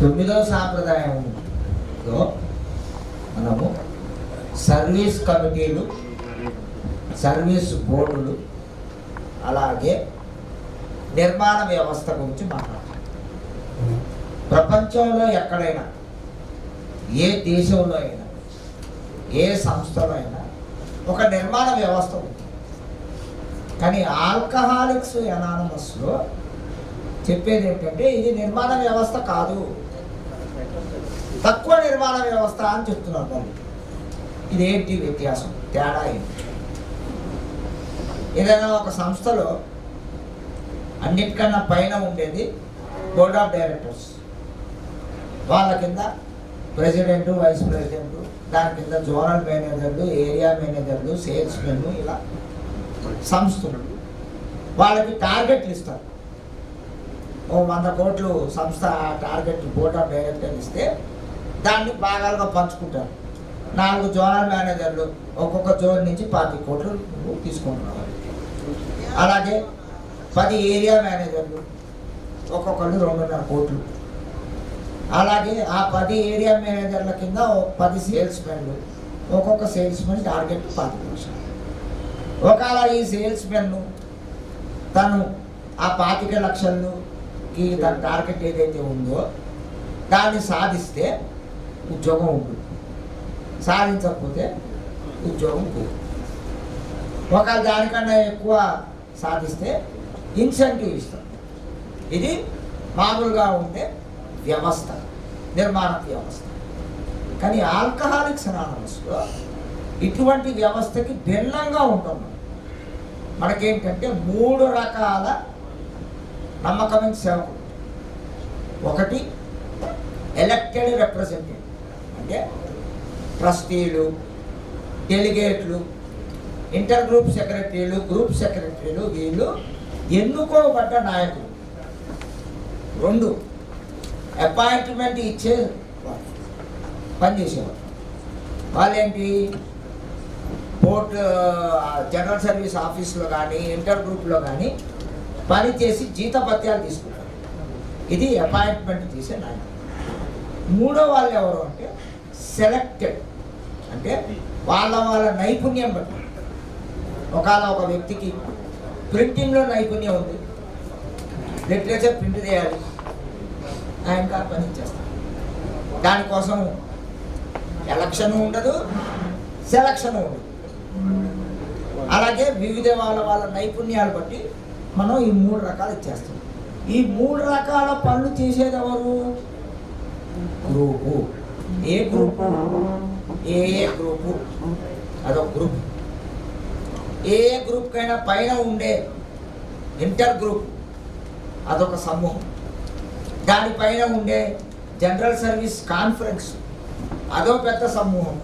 తొమ్మిదవ సాంప్రదాయంలో మనము సర్వీస్ కమిటీలు సర్వీస్ బోర్డులు అలాగే నిర్మాణ వ్యవస్థ గురించి మాట్లాడతాం. ప్రపంచంలో ఎక్కడైనా ఏ దేశంలో అయినా ఏ సంస్థలో అయినా ఒక నిర్మాణ వ్యవస్థ ఉంది. కానీ ఆల్కహాలిక్స్ ఎనానమస్లో చెప్పేది ఏంటంటే ఇది నిర్మాణ వ్యవస్థ కాదు. తక్కువ నిర్మాణ వ్యవస్థ అని చెప్తున్నారు మళ్ళీ ఇదేంటి వ్యత్యాసం? తేడా ఏంటి? ఏదైనా ఒక సంస్థలో అన్నిటికన్నా పైన ఉండేది బోర్డ్ ఆఫ్ డైరెక్టర్స్. వాళ్ళ కింద ప్రెసిడెంట్ వైస్ ప్రెసిడెంట్ దాని కింద జోనల్ మేనేజర్లు ఏరియా మేనేజర్లు సేల్స్ మెన్ ఇలా సంస్థలు. వాళ్ళకి టార్గెట్లు ఇస్తారు. ఓ వంద కోట్లు సంస్థ టార్గెట్ బోర్డ్ ఆఫ్ డైరెక్టర్ ఇస్తే దాన్ని భాగాలుగా పంచుకుంటారు. నాలుగు జోనల్ మేనేజర్లు ఒక్కొక్క జోన్ నుంచి పాతి కోట్లు నువ్వు తీసుకుంటున్నావు. అలాగే పది ఏరియా మేనేజర్లు ఒక్కొక్కళ్ళు రెండున్నర కోట్లు. అలాగే ఆ పది ఏరియా మేనేజర్ల కింద పది సేల్స్ మెన్లు ఒక్కొక్క సేల్స్ మెన్ టార్గెట్ పాతి లక్షలు. ఒకవేళ ఈ సేల్స్ మెన్ను తను ఆ పాతిక ఈ తన టార్గెట్ ఏదైతే ఉందో దాన్ని సాధిస్తే ఉద్యోగం ఉంటుంది. సాధించకపోతే ఉద్యోగం పోతుంది ఒకవేళ దానికన్నా ఎక్కువ సాధిస్తే ఇన్సెంటివ్ ఇస్తాం ఇది మామూలుగా ఉండే వ్యవస్థ నిర్మాణ వ్యవస్థ. కానీ ఆల్కహాలిక్స్ అనానమస్లో ఇటువంటి వ్యవస్థకి భిన్నంగా ఉంటున్నాం. మనం. మనకేంటంటే మూడు రకాల నమ్మకమైన సేవకుడు. ఒకటి ఎలక్టెడ్ రిప్రజెంటేటివ్ అంటే ట్రస్టీలు డెలిగేట్లు ఇంటర్ గ్రూప్ సెక్రటరీలు గ్రూప్ సెక్రటరీలు వీళ్ళు ఎన్నుకోబడ్డ నాయకులు. రెండు అపాయింట్మెంట్ ఇచ్చే వాళ్ళు, వాళ్ళేంటి? పోర్ట్ జనరల్ సర్వీస్ ఆఫీస్లో కానీ ఇంటర్ గ్రూప్లో కానీ పని చేసి జీతభత్యాలు తీసుకుంటారు. ఇది అపాయింట్మెంట్ తీసే నాయకులు మూడో వాళ్ళు ఎవరు అంటే సెలెక్టెడ్ అంటే వాళ్ళ వాళ్ళ నైపుణ్యం బట్టి. ఒకవేళ ఒక వ్యక్తికి ప్రింటింగ్లో నైపుణ్యం ఉంది. లిటరేచర్ ప్రింట్ చేయాలి. ఆయన కాదు పని చేస్తాడు. దానికోసం ఎలక్షన్ ఉండదు సెలక్షన్ ఉండదు. అలాగే వివిధ వాళ్ళ వాళ్ళ నైపుణ్యాలు బట్టి మనం ఈ మూడు రకాలు ఇచ్చేస్తాం ఈ మూడు రకాల పనులు చేసేది ఎవరు? గ్రూపు. ఏ గ్రూపు? ఏ గ్రూపు? అదొక గ్రూప్. ఏ ఏ గ్రూప్కైనా పైన ఉండే ఇంటర్ గ్రూప్ అదొక సమూహం. దానిపైన ఉండే జనరల్ సర్వీస్ కాన్ఫరెన్స్ అదో పెద్ద సమూహం.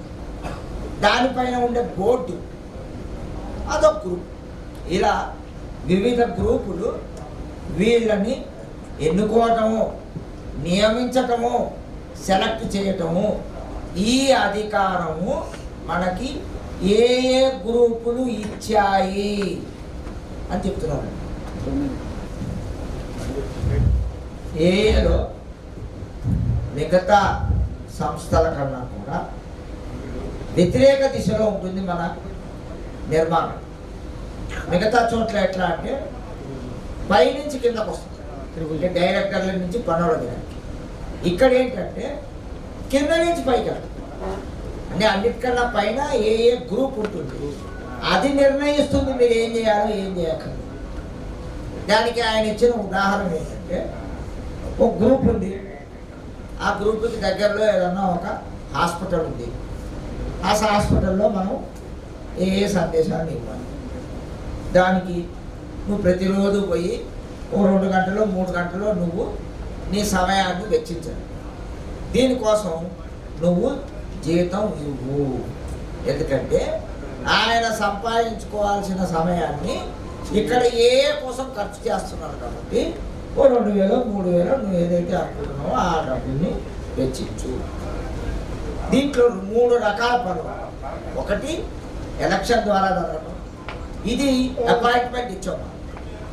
దానిపైన ఉండే బోర్డు అదొక గ్రూప్. ఇలా వివిధ గ్రూపులు వీళ్ళని ఎన్నుకోవటము నియమించటము సెలెక్ట్ చేయటము. ఈ అధికారము మనకి ఏ ఏ గ్రూపులు ఇచ్చాయి అని చెప్తున్నారు ఏఏలో మిగతా సంస్థల కన్నా కూడా వ్యతిరేక దిశలో ఉంటుంది మన నిర్మాణం. మిగతా చోట్ల ఎట్లా అంటే పైనుంచి కిందకు వస్తుంది అంటే డైరెక్టర్ల నుంచి పనుల ఇక్కడ ఏంటంటే కింద నుంచి పైకి వెళ్తుంది. అంటే అన్నిటికన్నా పైన ఏ ఏ గ్రూప్ ఉంటుంది. అది నిర్ణయిస్తుంది మీరు ఏం చేయాలో ఏం చేయక్కర్లేదు. దానికి ఆయన ఇచ్చిన ఉదాహరణ ఏంటంటే ఒక గ్రూప్ ఉంది. ఆ గ్రూప్కి దగ్గరలో ఏదన్నా ఒక హాస్పిటల్ ఉంది. ఆ హాస్పిటల్లో మనం ఏ ఏ సందేశాన్ని ఇవ్వాలి. దానికి నువ్వు ప్రతిరోజు పోయి ఓ రెండు గంటలో మూడు గంటలో నువ్వు నీ సమయాన్ని వెచ్చించాలి. దీనికోసం నువ్వు జీతం ఇవ్వు. ఎందుకంటే ఆయన సంపాదించుకోవాల్సిన సమయాన్ని ఇక్కడ ఏ కోసం ఖర్చు చేస్తున్నారు కాబట్టి ఓ రెండు వేలు మూడు వేలు నువ్వు ఏదైతే అనుకుంటున్నావో ఆ డబ్బుని వెచ్చించు. దీంట్లో మూడు రకాల పనులు. ఒకటి ఎలక్షన్ ద్వారా జరగడం ఇది అపాయింట్మెంట్ ఇచ్చాము.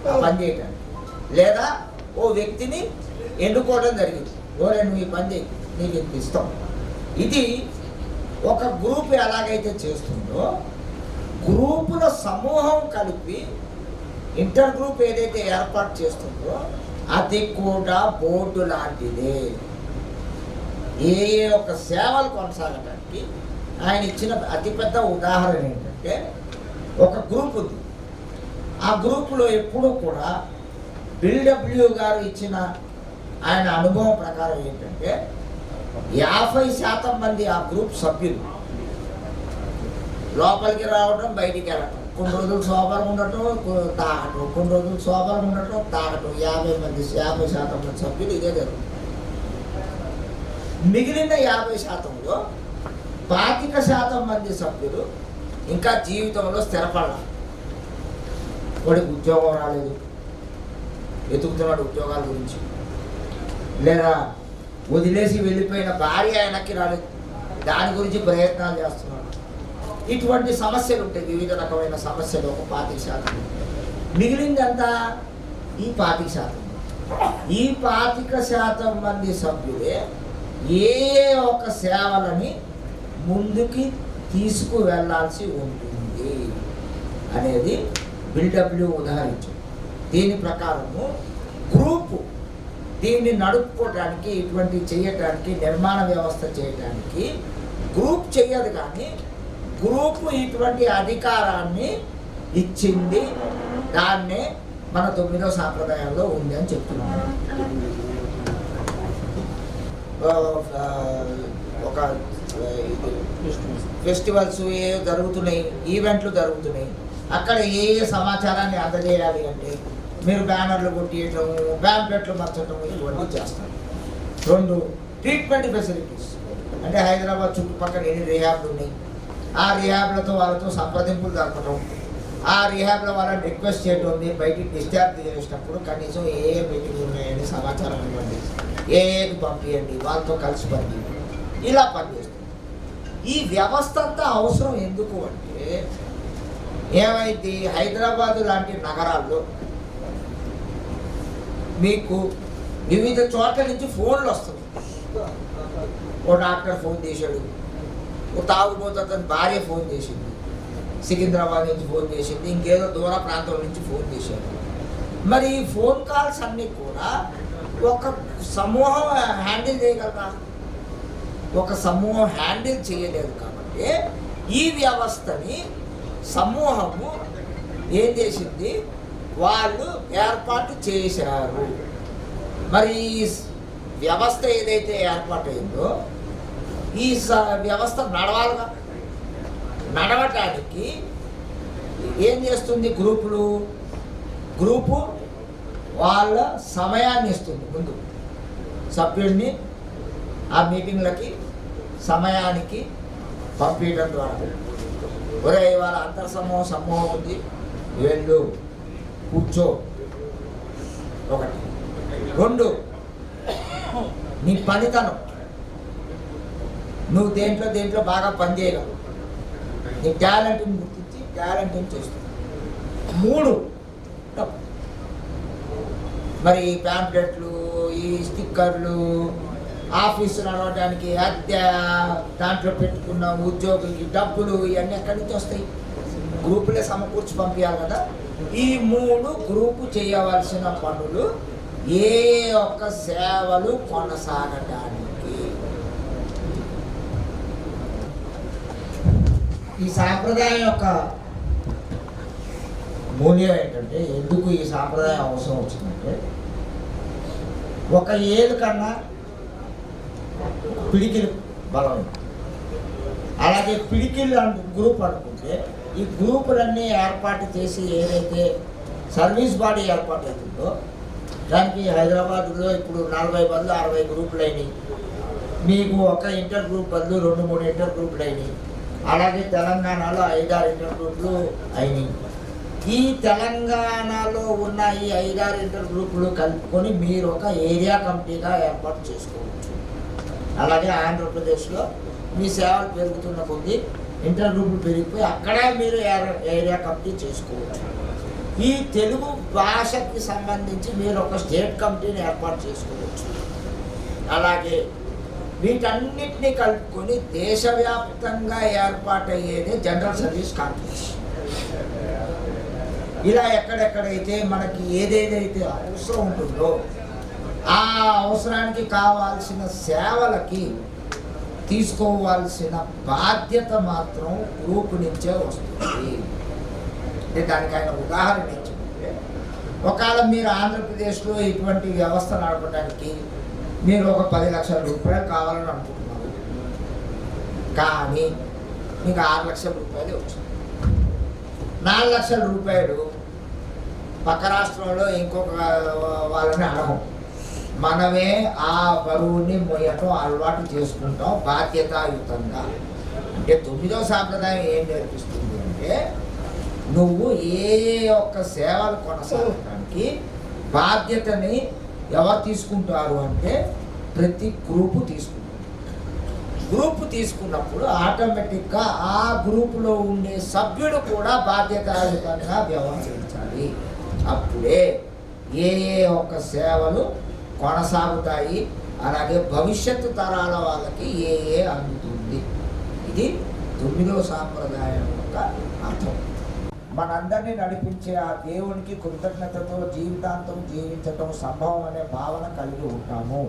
ఆ పని చేయడానికి లేదా ఓ వ్యక్తిని ఎన్నుకోవడం జరిగింది. ఓరే నువ్వు ఈ పని చేయి, నీకు ఇంత ఇస్తాం ఇది ఒక గ్రూప్ ఎలాగైతే చేస్తుందో గ్రూపుల సమూహం కలిపి ఇంటర్ గ్రూప్ ఏదైతే ఏర్పాటు చేస్తుందో అది కూడా బోర్డు లాంటిదే. ఏ ఏ ఒక సేవలు కొనసాగడానికి ఆయన ఇచ్చిన అతిపెద్ద ఉదాహరణ ఏంటంటే ఒక గ్రూప్ ఉంది. ఆ గ్రూపులో ఎప్పుడూ కూడా బిల్డబ్ల్యూ గారు ఇచ్చిన ఆయన అనుభవం ప్రకారం ఏంటంటే యాభై శాతం మంది ఆ గ్రూప్ సభ్యులు లోపలికి రావడం బయటికి వెళ్ళటం. కొన్ని రోజులు సోబరం ఉండటం తాగటం కొన్ని రోజులు సోబరం ఉండటం తాగటం యాభై మంది యాభై శాతం మంది సభ్యులు ఇదే జరుగుతుంది. మిగిలిన యాభై శాతంలో పాతిక శాతం మంది సభ్యులు ఇంకా జీవితంలో స్థిరపడాలి. వాడికి ఉద్యోగం రాలేదు. వెతుకుతున్నాడు ఉద్యోగాల గురించి. లేదా వదిలేసి వెళ్ళిపోయిన భార్య ఆయనకి రాలేదు. దాని గురించి ప్రయత్నాలు చేస్తున్నాడు. ఇటువంటి సమస్యలు ఉంటాయి వివిధ రకమైన సమస్యలు ఒక పాతిక శాతం. మిగిలిందంతా ఈ పాతిక శాతం. ఈ పాతిక శాతం మంది సభ్యులే ఏ ఒక సేవలని ముందుకి తీసుకు వెళ్ళాల్సి ఉంటుంది అనేది బిల్డబ్ల్యూ ఉదాహరించు. దీని ప్రకారము గ్రూపు దీన్ని నడుపుకోవడానికి ఇటువంటి చేయటానికి నిర్మాణ వ్యవస్థ చేయటానికి గ్రూప్ చేయదు కానీ గ్రూప్ ఇటువంటి అధికారాన్ని ఇచ్చింది. దాన్నే మన తొమ్మిదో సాంప్రదాయంలో ఉంది అని చెప్తున్నాను. ఒక ఫెస్టివల్స్ ఏ జరుగుతున్నాయి ఈవెంట్లు జరుగుతున్నాయి అక్కడ ఏ ఏ సమాచారాన్ని అందజేయాలి అంటే మీరు బ్యానర్లు కొట్టియటం బ్యాంప్లెట్లు మార్చడం ఇవన్నీ చేస్తారు. రెండు ట్రీట్మెంట్ ఫెసిలిటీస్ అంటే హైదరాబాద్ చుట్టుపక్కల ఎన్ని రిహాబ్లు ఉన్నాయి? ఆ రిహాబ్లతో వాళ్ళతో సంప్రదింపులు జరపడం ఆ రిహాబ్లో వాళ్ళని రిక్వెస్ట్ చేయడం ఉంది బయటికి డిశ్చార్జ్ చేసేటప్పుడు కనీసం ఏ ఏ మీటింగ్లు ఉన్నాయని సమాచారం ఇవ్వండి. ఏ ఏది పంపించండి వాళ్ళతో కలిసి పనిచేయండి. ఇలా పనిచేస్తుంది ఈ వ్యవస్థ అంతా అవసరం ఎందుకు అంటే ఏమైంది? హైదరాబాదు లాంటి నగరాల్లో మీకు వివిధ చోట్ల నుంచి ఫోన్లు వస్తున్నాయి. ఓ డాక్టర్ ఫోన్ చేశాడు. ఓ తాగుబోతు అతని భార్య ఫోన్ చేసింది. సికింద్రాబాద్ నుంచి ఫోన్ చేసింది ఇంకేదో దూర ప్రాంతం నుంచి ఫోన్ చేశాడు. మరి ఈ ఫోన్ కాల్స్ అన్నీ కూడా ఒక సమూహం హ్యాండిల్ చేయగలరా? ఒక సమూహం హ్యాండిల్ చేయలేదు కాబట్టి ఈ వ్యవస్థని సమూహము ఏం చేసింది? వాళ్ళు ఏర్పాటు చేశారు. మరి ఈ వ్యవస్థ ఏదైతే ఏర్పాటైందో ఈ స- వ్యవస్థ నడవాలిగా? నడవటానికి ఏం చేస్తుంది గ్రూపులు? గ్రూపు వాళ్ళ సమయాన్ని ఇస్తుంది ముందు. సభ్యుడిని ఆ మీటింగ్లకి సమయానికి పంపించడం ద్వారా. ఒరే ఇవాళ అంతర్ సమూహం సమూహం ఉంది. వెళ్ళు కూర్చో. ఒకటి. రెండు. నీ పనితనం. నువ్వు దేంట్లో దేంట్లో బాగా పనిచేయగలవు నీ టాలెంట్ని గుర్తించి టాలెంట్ని చేస్తుంది మూడు. మరి ఈ ప్యాంప్లెట్లు ఈ స్టిక్కర్లు ఆఫీసు నడవడానికి అద్దె దాంట్లో పెట్టుకున్న ఉద్యోగులకి డబ్బులు ఇవన్నీ ఎక్కడి నుంచి వస్తాయి? గ్రూపులే సమకూర్చి పంపించాలి కదా? ఈ మూడు గ్రూపు చేయవలసిన పనులు ఏ ఒక్క సేవలు కొనసాగటానికి ఈ సాంప్రదాయం యొక్క మూల్యం ఏంటంటే ఎందుకు ఈ సాంప్రదాయం అవసరం వచ్చిందంటే ఒక ఏళ్ళు కన్నా పిడికిలి బలం. అలాగే పిడికిళ్ళు అను గ్రూప్ అనుకుంటే ఈ గ్రూపులన్నీ ఏర్పాటు చేసి ఏదైతే సర్వీస్ బాడీ ఏర్పాటు అవుతుందో దానికి హైదరాబాద్లో ఇప్పుడు నలభై బదులు అరవై గ్రూపులు అయినాయి. మీకు ఒక ఇంటర్ గ్రూప్ బదులు రెండు మూడు ఇంటర్ గ్రూపులు అయినాయి. అలాగే తెలంగాణలో ఐదారు ఇంటర్ గ్రూపులు అయినాయి. ఈ తెలంగాణలో ఉన్న ఈ ఐదారు ఇంటర్ గ్రూపులు కలుపుకొని మీరు ఒక ఏరియా కమిటీగా ఏర్పాటు చేసుకోవచ్చు. అలాగే ఆంధ్రప్రదేశ్లో మీ సేవలు పెరుగుతున్న కొద్దీ ఇంటర్ గ్రూపులు పెరిగిపోయి అక్కడే మీరు ఏరియా కమిటీ చేసుకోవచ్చు. ఈ తెలుగు భాషకి సంబంధించి మీరు ఒక స్టేట్ కమిటీని ఏర్పాటు చేసుకోవచ్చు. అలాగే వీటన్నిటిని కలుపుకొని దేశవ్యాప్తంగా ఏర్పాటయ్యేది జనరల్ సర్వీస్ కాంగ్రెస్ ఇలా ఎక్కడెక్కడైతే మనకి ఏదేదైతే అవసరం ఉంటుందో ఆ అవసరానికి కావాల్సిన సేవలకి తీసుకోవాల్సిన బాధ్యత మాత్రం గ్రూప్ నుంచే వస్తుంది. అంటే దానికి ఆయన ఉదాహరణ ఇచ్చిందంటే ఒకవేళ మీరు ఆంధ్రప్రదేశ్లో ఇటువంటి వ్యవస్థ నడపడానికి మీరు ఒక పది లక్షల రూపాయలు కావాలని అనుకుంటున్నారు. కానీ మీకు ఆరు లక్షల రూపాయలు వచ్చింది నాలుగు లక్షల రూపాయలు పక్క రాష్ట్రంలో ఇంకొక వాళ్ళని అడగం. మనమే ఆ బరువుని మొయ్యటం అలవాటు చేసుకుంటాం బాధ్యతాయుతంగా. అంటే తొమ్మిదో సాంప్రదాయం ఏం నేర్పిస్తుంది అంటే నువ్వు ఏ యొక్క ఒక్క సేవలు కొనసాగడానికి బాధ్యతని ఎవరు తీసుకుంటారు అంటే ప్రతి గ్రూపు తీసుకుంటారు గ్రూప్ తీసుకున్నప్పుడు ఆటోమేటిక్గా ఆ గ్రూపులో ఉండే సభ్యుడు కూడా బాధ్యతాయుతంగా వ్యవహరించాలి. అప్పుడే ఏ ఏ ఒక్క సేవలు కొనసాగుతాయి. అలాగే భవిష్యత్తు తరాల వాళ్ళకి ఏ ఏ అందుతుంది. ఇది తొమ్మిదవ సాంప్రదాయం యొక్క అర్థం. మనందరినీ నడిపించే ఆ దేవునికి కృతజ్ఞతతో జీవితాంతం జీవించటం సంభవం అనే భావన కలిగి ఉంటాము.